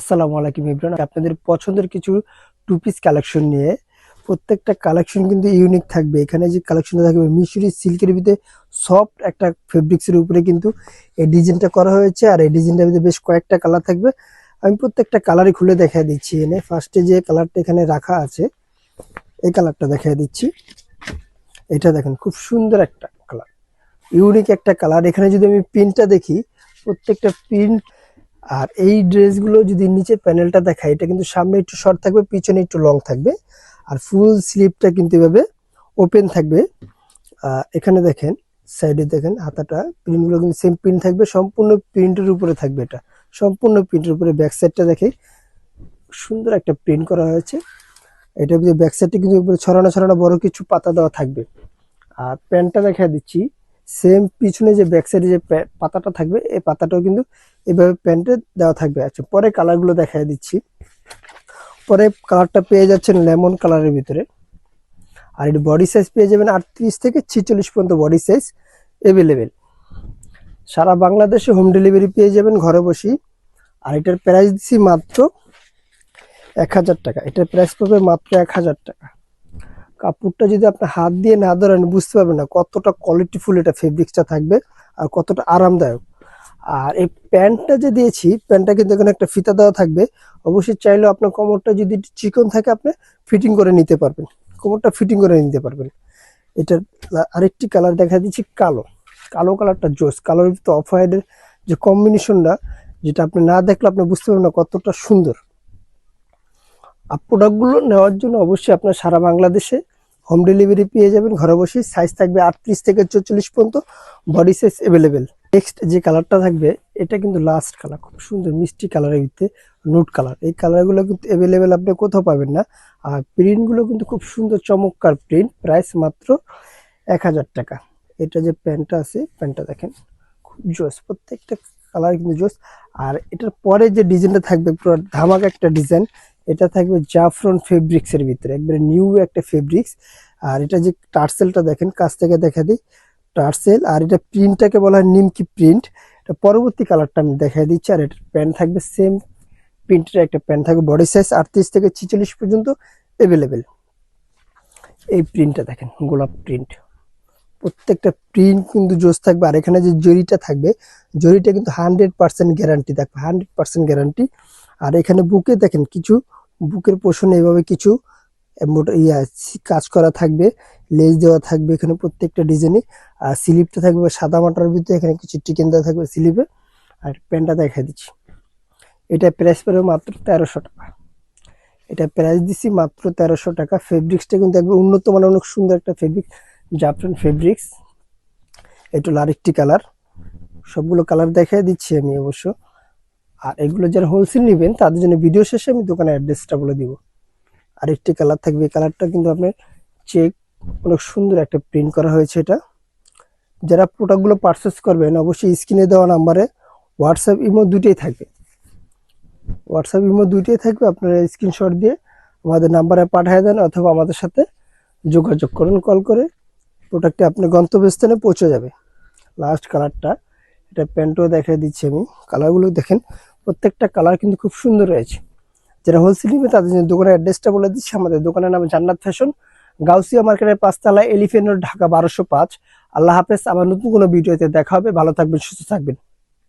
আসসালামু আলাইকুম ইমরান আপনাদের পছন্দের কিছু টু পিস কালেকশন নিয়ে প্রত্যেকটা কালেকশন কিন্তু ইউনিক থাকবে। এখানে যে কালেকশনটা থাকবে, মিশরি সিল্কের ভিতরে সফট একটা ফেব্রিক্সের উপরে কিন্তু এই ডিজাইনটা করা হয়েছে। আর এই ডিজাইনটার ভিতরে বেশ কয়েকটা কালার থাকবে। আমি প্রত্যেকটা কালারই খুলে দেখা দিচ্ছি। এনে ফার্স্টে যে কালারটা এখানে রাখা আছে, এই কালারটা দেখা দিচ্ছি। এটা দেখেন, খুব সুন্দর একটা কালার ইউনিক একটা কালার এখানে যদি আমি প্রিন্টটা দেখি, প্রত্যেকটা প্রিন্ট আর এই ড্রেসগুলো যদি নিচে প্যানেলটা দেখায়, এটা কিন্তু সামনে একটু শর্ট থাকবে, পিছনে একটু লং থাকবে। আর ফুল স্লিপটা কিন্তু এভাবে ওপেন থাকবে। এখানে দেখেন সাইডে দেখেন হাতাটা প্রিন্টগুলো কিন্তু সেম প্রিন্ট থাকবে, সম্পূর্ণ প্রিন্টের উপরে থাকবে এটা। সম্পূর্ণ প্রিন্টের উপরে ব্যাক সাইডটা দেখে সুন্দর একটা প্রিন্ট করা হয়েছে। এটা ব্যাক সাইডটা কিন্তু ছড়ানো ছড়ানো বড় কিছু পাতা দেওয়া থাকবে। আর প্যান্টটা দেখা দিচ্ছি। সেম পিছনে যে ব্যাক সাইডে যে পাতাটা থাকবে এই পাতাটাও কিন্তু এভাবে প্যান্টে দেওয়া থাকবে। আচ্ছা পরে কালারগুলো দেখাই দিচ্ছি। পরে কালারটা পেয়ে যাচ্ছেন লেমন কালারের ভিতরে। আর এর বডি সাইজ পেয়ে যাবেন আটত্রিশ থেকে ছিচল্লিশ পর্যন্ত বডি সাইজ অ্যাভেলেবেল সারা বাংলাদেশে হোম ডেলিভারি পেয়ে যাবেন ঘরে বসেই। আর এটার প্রাইস দিচ্ছি মাত্র এক হাজার টাকা। এটার প্রাইস পাবে মাত্র এক হাজার টাকা। কাপড়টা যদি আপনি হাত দিয়ে না ধরেন, বুঝতে পারবেন না কতটা কোয়ালিটিফুল এটা ফেব্রিক্সটা থাকবে আর কতটা আরামদায়ক। আর এই প্যান্টটা যে দিয়েছি, প্যান্টটা কিন্তু এখানে একটা ফিতা দেওয়া থাকবে। অবশ্যই চাইলেও আপনার কোমরটা যদি চিকন থাকে, আপনি ফিটিং করে নিতে পারবেন। কোমরটা ফিটিং করে নিতে পারবেন। এটার আরেকটি কালার দেখা দিচ্ছি কালো। কালো কালারটা জোস। কালোর ভিতরে অফ হোয়াইটের যে কম্বিনেশনটা যেটা আপনি না দেখলে আপনি বুঝতে পারবেন না কতটা সুন্দর। আর প্রোডাক্টগুলো নেওয়ার জন্য অবশ্যই আপনার সারা বাংলাদেশে হোম ডেলিভারি পেয়ে যাবেন। ঘরে বসেই সাইজ থাকবে আটত্রিশ থেকে চল্লিশ পর্যন্ত। বডি সাইজ অ্যাভেলেবেল নেক্সট যে কালারটা থাকবে, এটা কিন্তু লাস্ট কালার খুব সুন্দর মিষ্টি কালারের ভিতরে নুট কালার এই কালারগুলো কিন্তু অ্যাভেলেবেল আপনি কোথাও পাবেন না। আর প্রিন্টগুলো কিন্তু খুব সুন্দর চমৎকার প্রিন্ট প্রাইস মাত্র এক হাজার টাকা। এটা যে প্যান্টটা আছে, প্যান্টটা দেখেন, খুব জোস। প্রত্যেকটা কালার কিন্তু জোস। আর এটার পরে যে ডিজাইনটা থাকবে, পুরো ধামাক একটা ডিজাইন। এটা থাকবে জাফরন ফেব্রিক্সের ভিতরে। একবারে নিউ একটা ফেব্রিক্স আর এটা যে টার্সেলটা দেখেন, কাছ থেকে দেখা দিই। টার্সেল, আর এটা প্রিন্টটাকে বলা হয় নিমকি প্রিন্ট। এটা পরবর্তী কালারটা আমি দেখাই দিচ্ছি, আর এটার প্যান্ট থাকবে সেম প্রিন্টের একটা প্যান্ট থাকবে বডি সাইজ আটত্রিশ থেকে ছিচল্লিশ পর্যন্ত অ্যাভেলেবেল এই প্রিন্টটা দেখেন, গোলাপ প্রিন্ট প্রত্যেকটা প্রিন্ট কিন্তু জোস থাকবে, আর এখানে যে জরিটা থাকবে, জরিটা কিন্তু হান্ড্রেড পার্সেন্ট গ্যারান্টি থাকবে হান্ড্রেড পার্সেন্ট গ্যারান্টি আর এখানে বুকে দেখেন, কিছু বুকের পোষণে এভাবে কিছু ইয়া কাজ করা থাকবে, লেজ দেওয়া থাকবে এখানে প্রত্যেকটা ডিজাইনে। আর স্লিপটা থাকবে সাদা মাটার ভিতরে, এখানে কিছু চিকেন দেওয়া থাকবে স্লিপে। আর প্যান্টটা দেখা দিচ্ছি। এটা প্রাইস পড়বে মাত্র তেরোশো টাকা। এটা প্রাইস দিচ্ছি মাত্র তেরোশো টাকা। ফেব্রিক্সটা কিন্তু একবার উন্নত মানের, অনেক সুন্দর একটা ফেব্রিক জাপান ফেব্রিক্স এটা হলো আরেকটি কালার সবগুলো কালার দেখাই দিচ্ছি আমি অবশ্য। আর এগুলো যারা হোলসেল নেবেন, তাদের জন্য ভিডিও শেষে আমি দোকানের অ্যাড্রেসটা বলে দিব। আরেকটি কালার থাকবে। কালারটা কিন্তু আপনার চেক অনেক সুন্দর একটা প্রিন্ট করা হয়েছে এটা। যারা প্রোডাক্টগুলো পারচেস করবেন, অবশ্যই স্ক্রিনে দেওয়া নাম্বারে হোয়াটসঅ্যাপ ইমো দুটোই থাকবে। হোয়াটসঅ্যাপ ইমো দুটোই থাকবে। আপনারা স্ক্রিনশট দিয়ে আমাদের নাম্বারে পাঠিয়ে দেন অথবা আমাদের সাথে যোগাযোগ করুন কল করে। প্রোডাক্টটি আপনার গন্তব্যস্থানে পৌঁছে যাবে। লাস্ট কালারটা এটা প্যান্টও দেখাই দিচ্ছি আমি। কালারগুলো দেখেন, প্রত্যেকটা কালার কিন্তু খুব সুন্দর রয়েছে। যারা হোলসেল নিবে, তাদের জন্য দোকানের অ্যাড্রেসটা বলে দিচ্ছি। আমাদের দোকানের নাম জান্নাত ফ্যাশন গাউসিয়া মার্কেটের পাঁচতলা এলিফেন্ট ঢাকা বারোশো পাঁচ। আল্লাহ হাফেজ, আবার নতুন কোনো ভিডিওতে দেখা হবে। ভালো থাকবেন, সুস্থ থাকবেন।